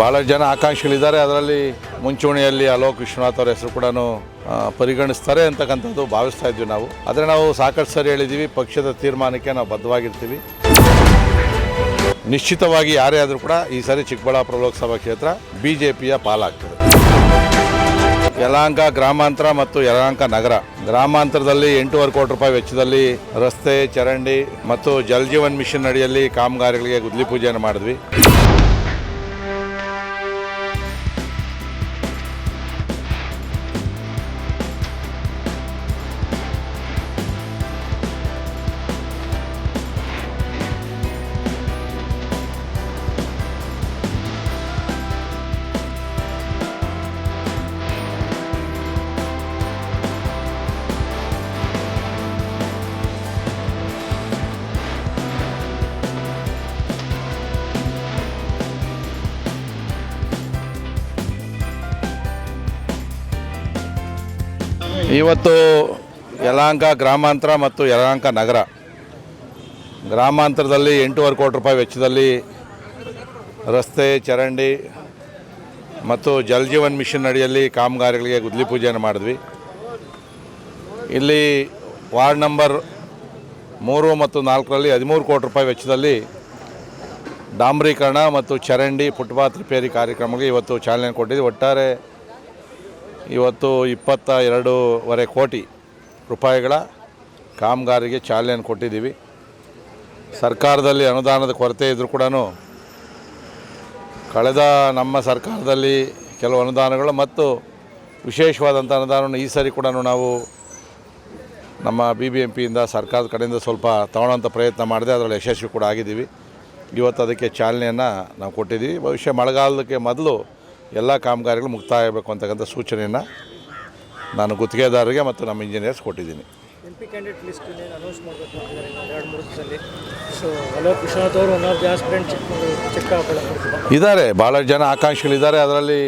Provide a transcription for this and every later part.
ಭಾಳ ಜನ ಆಕಾಂಕ್ಷಿಗಳಿದ್ದಾರೆ. ಅದರಲ್ಲಿ ಮುಂಚೂಣಿಯಲ್ಲಿ ಅಲೋಕ್ ವಿಶ್ವನಾಥ್ ಅವರ ಹೆಸರು ಕೂಡ ಪರಿಗಣಿಸ್ತಾರೆ ಅಂತಕ್ಕಂಥದ್ದು ಭಾವಿಸ್ತಾ ಇದ್ವಿ ನಾವು. ಆದರೆ ನಾವು ಸಾಕಷ್ಟು ಸರಿ ಹೇಳಿದ್ದೀವಿ ಪಕ್ಷದ ತೀರ್ಮಾನಕ್ಕೆ ನಾವು ಬದ್ಧವಾಗಿರ್ತೀವಿ. ನಿಶ್ಚಿತವಾಗಿ ಯಾರೇ ಆದರೂ ಕೂಡ ಈ ಸಾರಿ ಚಿಕ್ಕಬಳ್ಳಾಪುರ ಲೋಕಸಭಾ ಕ್ಷೇತ್ರ ಬಿ ಜೆ ಪಿಯ ಪಾಲಾಗ್ತದೆ. ಯಲಹಂಕ ಗ್ರಾಮಾಂತರ ಮತ್ತು ಯಲಹಂಕ ನಗರ. ಗ್ರಾಮಾಂತರದಲ್ಲಿ ಎಂಟೂವರೆ ಕೋಟಿ ರೂಪಾಯಿ ವೆಚ್ಚದಲ್ಲಿ ರಸ್ತೆ, ಚರಂಡಿ ಮತ್ತು ಜಲ್ ಜೀವನ್ ಮಿಷನ್ ಅಡಿಯಲ್ಲಿ ಕಾಮಗಾರಿಗಳಿಗೆ ಗುದ್ಲಿ ಪೂಜೆಯನ್ನು ಮಾಡಿದ್ವಿ. ಇವತ್ತು ಯಲಹಂಕ ಗ್ರಾಮಾಂತರ ಮತ್ತು ಯಲಹಂಕ ನಗರ. ಗ್ರಾಮಾಂತರದಲ್ಲಿ ಎಂಟೂವರೆ ಕೋಟಿ ರೂಪಾಯಿ ವೆಚ್ಚದಲ್ಲಿ ರಸ್ತೆ, ಚರಂಡಿ ಮತ್ತು ಜಲಜೀವನ್ ಮಿಷನ್ ಅಡಿಯಲ್ಲಿ ಕಾಮಗಾರಿಗಳಿಗೆ ಗುದ್ಲಿ ಪೂಜೆಯನ್ನು ಮಾಡಿದ್ವಿ. ಇಲ್ಲಿ ವಾರ್ಡ್ ನಂಬರ್ ಮೂರು ಮತ್ತು ನಾಲ್ಕರಲ್ಲಿ ಹದಿಮೂರು ಕೋಟಿ ರೂಪಾಯಿ ವೆಚ್ಚದಲ್ಲಿ ಡಾಂಬರೀಕರಣ ಮತ್ತು ಚರಂಡಿ, ಫುಟ್ಪಾತ್ ರಿಪೇರಿ ಕಾರ್ಯಕ್ರಮಕ್ಕೆ ಇವತ್ತು ಚಾಲನೆ ಕೊಟ್ಟಿದ್ವಿ. ಒಟ್ಟಾರೆ ಇವತ್ತು ಇಪ್ಪತ್ತ ಎರಡೂವರೆ ಕೋಟಿ ರೂಪಾಯಿಗಳ ಕಾಮಗಾರಿಗೆ ಚಾಲನೆಯನ್ನು ಕೊಟ್ಟಿದ್ದೀವಿ. ಸರ್ಕಾರದಲ್ಲಿ ಅನುದಾನದ ಕೊರತೆ ಇದ್ದರೂ ಕೂಡ ಕಳೆದ ನಮ್ಮ ಸರ್ಕಾರದಲ್ಲಿ ಕೆಲವು ಅನುದಾನಗಳು ಮತ್ತು ವಿಶೇಷವಾದಂಥ ಅನುದಾನವನ್ನು ಈ ಸರಿ ಕೂಡ ನಾವು ನಮ್ಮ ಬಿ ಬಿ ಎಂ ಪಿಯಿಂದ ಸರ್ಕಾರದ ಕಡೆಯಿಂದ ಸ್ವಲ್ಪ ತಗೊಳ್ಳೋಂಥ ಪ್ರಯತ್ನ ಮಾಡಿದೆ. ಅದರಲ್ಲಿ ಯಶಸ್ವಿ ಕೂಡ ಆಗಿದ್ದೀವಿ. ಇವತ್ತು ಅದಕ್ಕೆ ಚಾಲನೆಯನ್ನು ನಾವು ಕೊಟ್ಟಿದ್ದೀವಿ. ಭವಿಷ್ಯ ಮಳೆಗಾಲಕ್ಕೆ ಮೊದಲು ಎಲ್ಲ ಕಾಮಗಾರಿಗಳು ಮುಕ್ತಾಯ ಆಗಬೇಕು ಅಂತಕ್ಕಂಥ ಸೂಚನೆಯನ್ನು ನಾನು ಗುತ್ತಿಗೆದಾರರಿಗೆ ಮತ್ತು ನಮ್ಮ ಇಂಜಿನಿಯರ್ಸ್ ಕೊಟ್ಟಿದ್ದೀನಿ. M P candidate list announce ಮಾಡಬೇಕು ಅಂತಿದ್ದಾರೆ ಎರಡು ಮೂರು ದಿವಸದಲ್ಲಿ. ಸೊ ಅಲೋಕ್ ವಿಶ್ವನಾಥ್ ಅವರು ಒನ್ ಆಫ್ ದಿ ಆಸ್ಪಿರೆಂಟ್ ಚಿಕ್ಕ ಇದ್ದಾರೆ ಭಾಳ ಜನ ಆಕಾಂಕ್ಷಿಗಳಿದ್ದಾರೆ. ಅದರಲ್ಲಿ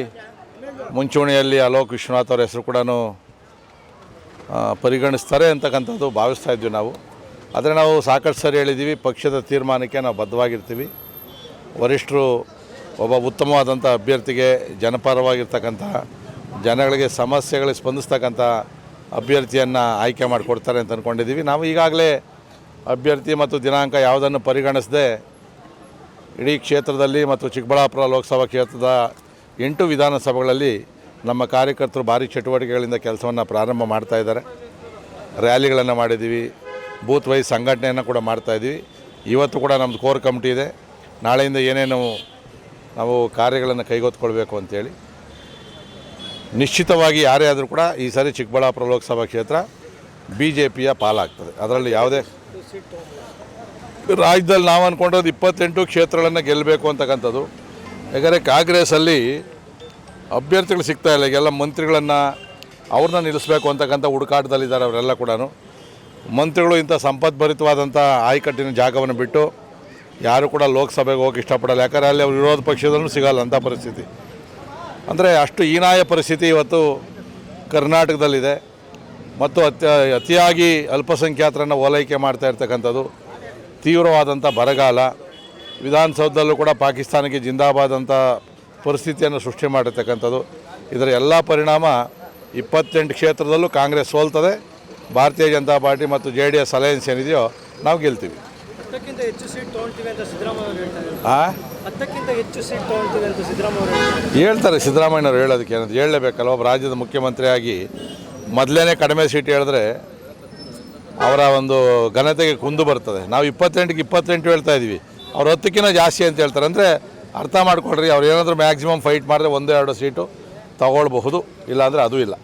ಮುಂಚೂಣಿಯಲ್ಲಿ ಅಲೋಕ್ ವಿಶ್ವನಾಥ್ ಅವರ ಹೆಸರು ಕೂಡ ಪರಿಗಣಿಸ್ತಾರೆ ಅಂತಕ್ಕಂಥದ್ದು ಭಾವಿಸ್ತಾ ಇದ್ವಿ ನಾವು. ಆದರೆ ನಾವು ಸಾಕಷ್ಟು ಸರಿ ಹೇಳಿದ್ದೀವಿ. ಪಕ್ಷದ ತೀರ್ಮಾನಕ್ಕೆ ನಾವು ಬದ್ಧವಾಗಿರ್ತೀವಿ. ವರಿಷ್ಠರು ಒಬ್ಬ ಉತ್ತಮವಾದಂಥ ಅಭ್ಯರ್ಥಿಗೆ ಜನಪರವಾಗಿರ್ತಕ್ಕಂಥ, ಜನಗಳಿಗೆ ಸಮಸ್ಯೆಗಳಿಗೆ ಸ್ಪಂದಿಸ್ತಕ್ಕಂಥ ಅಭ್ಯರ್ಥಿಯನ್ನು ಆಯ್ಕೆ ಮಾಡಿಕೊಡ್ತಾರೆ ಅಂತ ಅಂದ್ಕೊಂಡಿದ್ದೀವಿ ನಾವು ಈಗಾಗಲೇ ಅಭ್ಯರ್ಥಿ ಮತ್ತು ದಿನಾಂಕ ಯಾವುದನ್ನು ಪರಿಗಣಿಸದೆ ಇಡೀ ಕ್ಷೇತ್ರದಲ್ಲಿ ಮತ್ತು ಚಿಕ್ಕಬಳ್ಳಾಪುರ ಲೋಕಸಭಾ ಕ್ಷೇತ್ರದ ಎಂಟು ವಿಧಾನಸಭೆಗಳಲ್ಲಿ ನಮ್ಮ ಕಾರ್ಯಕರ್ತರು ಭಾರಿ ಚಟುವಟಿಕೆಗಳಿಂದ ಕೆಲಸವನ್ನು ಪ್ರಾರಂಭ ಮಾಡ್ತಾ ಇದ್ದಾರೆ. ರ್ಯಾಲಿಗಳನ್ನು ಮಾಡಿದ್ದೀವಿ. ಬೂತ್ ವೈಸ್ ಸಂಘಟನೆಯನ್ನು ಕೂಡ ಮಾಡ್ತಾಯಿದ್ದೀವಿ ಇವತ್ತು ಕೂಡ ನಮ್ಮದು ಕೋರ್ ಕಮಿಟಿ ಇದೆ. ನಾಳೆಯಿಂದ ಏನೇನು ನಾವು ಕಾರ್ಯಗಳನ್ನು ಕೈಗೊತ್ಕೊಳ್ಬೇಕು ಅಂಥೇಳಿ ನಿಶ್ಚಿತವಾಗಿ ಯಾರೇ ಆದರೂ ಕೂಡ ಈ ಸಾರಿ ಚಿಕ್ಕಬಳ್ಳಾಪುರ ಲೋಕಸಭಾ ಕ್ಷೇತ್ರ ಬಿ ಜೆ ಪಿಯ ಪಾಲಾಗ್ತದೆ. ಅದರಲ್ಲಿ ಯಾವುದೇ ರಾಜ್ಯದಲ್ಲಿ ನಾವು ಅಂದ್ಕೊಂಡಿರೋದು ಇಪ್ಪತ್ತೆಂಟು ಕ್ಷೇತ್ರಗಳನ್ನು ಗೆಲ್ಲಬೇಕು ಅಂತಕ್ಕಂಥದ್ದು. ಯಾಕಂದರೆ ಕಾಂಗ್ರೆಸ್ಸಲ್ಲಿ ಅಭ್ಯರ್ಥಿಗಳು ಸಿಗ್ತಾ ಇಲ್ಲ, ಈಗೆಲ್ಲ ಮಂತ್ರಿಗಳನ್ನು ಅವ್ರನ್ನ ನಿಲ್ಲಿಸಬೇಕು ಅಂತಕ್ಕಂಥ ಹುಡುಕಾಟದಲ್ಲಿದ್ದಾರೆ ಅವರೆಲ್ಲ ಕೂಡ ಮಂತ್ರಿಗಳು ಇಂಥ ಸಂಪದ್ಭರಿತವಾದಂಥ ಆಯ್ಕಟ್ಟಿನ ಜಾಗವನ್ನು ಬಿಟ್ಟು ಯಾರು ಕೂಡ ಲೋಕಸಭೆಗೆ ಹೋಗಿ ಇಷ್ಟಪಡಲ್ಲ. ಯಾಕಂದರೆ ಅಲ್ಲಿ ಅವ್ರು ವಿರೋಧ ಪಕ್ಷದಲ್ಲೂ ಸಿಗಲ್ಲ ಅಂಥ ಪರಿಸ್ಥಿತಿ. ಅಂದರೆ ಅಷ್ಟು ಹೀನಾಯ ಪರಿಸ್ಥಿತಿ ಇವತ್ತು ಕರ್ನಾಟಕದಲ್ಲಿದೆ. ಮತ್ತು ಅತ್ಯ ಅತಿಯಾಗಿ ಅಲ್ಪಸಂಖ್ಯಾತರನ್ನು ಓಲೈಕೆ ಮಾಡ್ತಾ ಇರ್ತಕ್ಕಂಥದ್ದು ತೀವ್ರವಾದಂಥ ಬರಗಾಲ. ವಿಧಾನಸೌಧದಲ್ಲೂ ಕೂಡ ಪಾಕಿಸ್ತಾನಕ್ಕೆ ಜಿಂದಾಬಾದ್ ಅಂತ ಪರಿಸ್ಥಿತಿಯನ್ನು ಸೃಷ್ಟಿ ಮಾಡಿರ್ತಕ್ಕಂಥದ್ದು. ಇದರ ಎಲ್ಲ ಪರಿಣಾಮ ಇಪ್ಪತ್ತೆಂಟು ಕ್ಷೇತ್ರದಲ್ಲೂ ಕಾಂಗ್ರೆಸ್ ಸೋಲ್ತದೆ. ಭಾರತೀಯ ಜನತಾ ಪಾರ್ಟಿ ಮತ್ತು ಜೆ ಡಿ ಎಸ್ ಏನಿದೆಯೋ ನಾವು ಗೆಲ್ತೀವಿ. ಹತ್ತಕ್ಕಿಂತ ಹೆಚ್ಚು ಸೀಟ್ ತಗೊಳ್ತೀವಿ ಅಂತ ಸಿದ್ದರಾಮಯ್ಯ ಅವರು ಹೇಳ್ತಾ ಇದ್ದಾರೆ ಆ? ಹತ್ತಕ್ಕಿಂತ ಹೆಚ್ಚು ಸೀಟ್ ತಗೊಳ್ತೀವಿ ಅಂತ ಸಿದ್ದರಾಮಯ್ಯ ಹೇಳ್ತಾರೆ. ಹೇಳ್ತಾರೆ ಹೇಳೋದಕ್ಕೆ ಏನಂತ ಹೇಳಲೇಬೇಕಲ್ಲ ಒಬ್ಬ ರಾಜ್ಯದ ಮುಖ್ಯಮಂತ್ರಿಯಾಗಿ ಮೊದಲೇ ಕಡಿಮೆ ಸೀಟ್ ಹೇಳಿದ್ರೆ ಅವರ ಒಂದು ಘನತೆಗೆ ಕುಂದು ಬರ್ತದೆ. ನಾವು ಇಪ್ಪತ್ತೆಂಟಿಗೆ ಇಪ್ಪತ್ತೆಂಟು ಹೇಳ್ತಾ ಇದ್ದೀವಿ. ಅವ್ರು ಹತ್ತಕ್ಕಿಂತ ಜಾಸ್ತಿ ಅಂತ ಹೇಳ್ತಾರೆ. ಅಂದರೆ ಅರ್ಥ ಮಾಡ್ಕೊಳ್ರಿ ಅವ್ರು ಏನಾದರೂ ಮ್ಯಾಕ್ಸಿಮಮ್ ಫೈಟ್ ಮಾಡಿದ್ರೆ ಒಂದು ಎರಡು ಸೀಟು ತಗೊಳ್ಬಹುದು. ಇಲ್ಲಾಂದರೆ ಅದು ಇಲ್ಲ.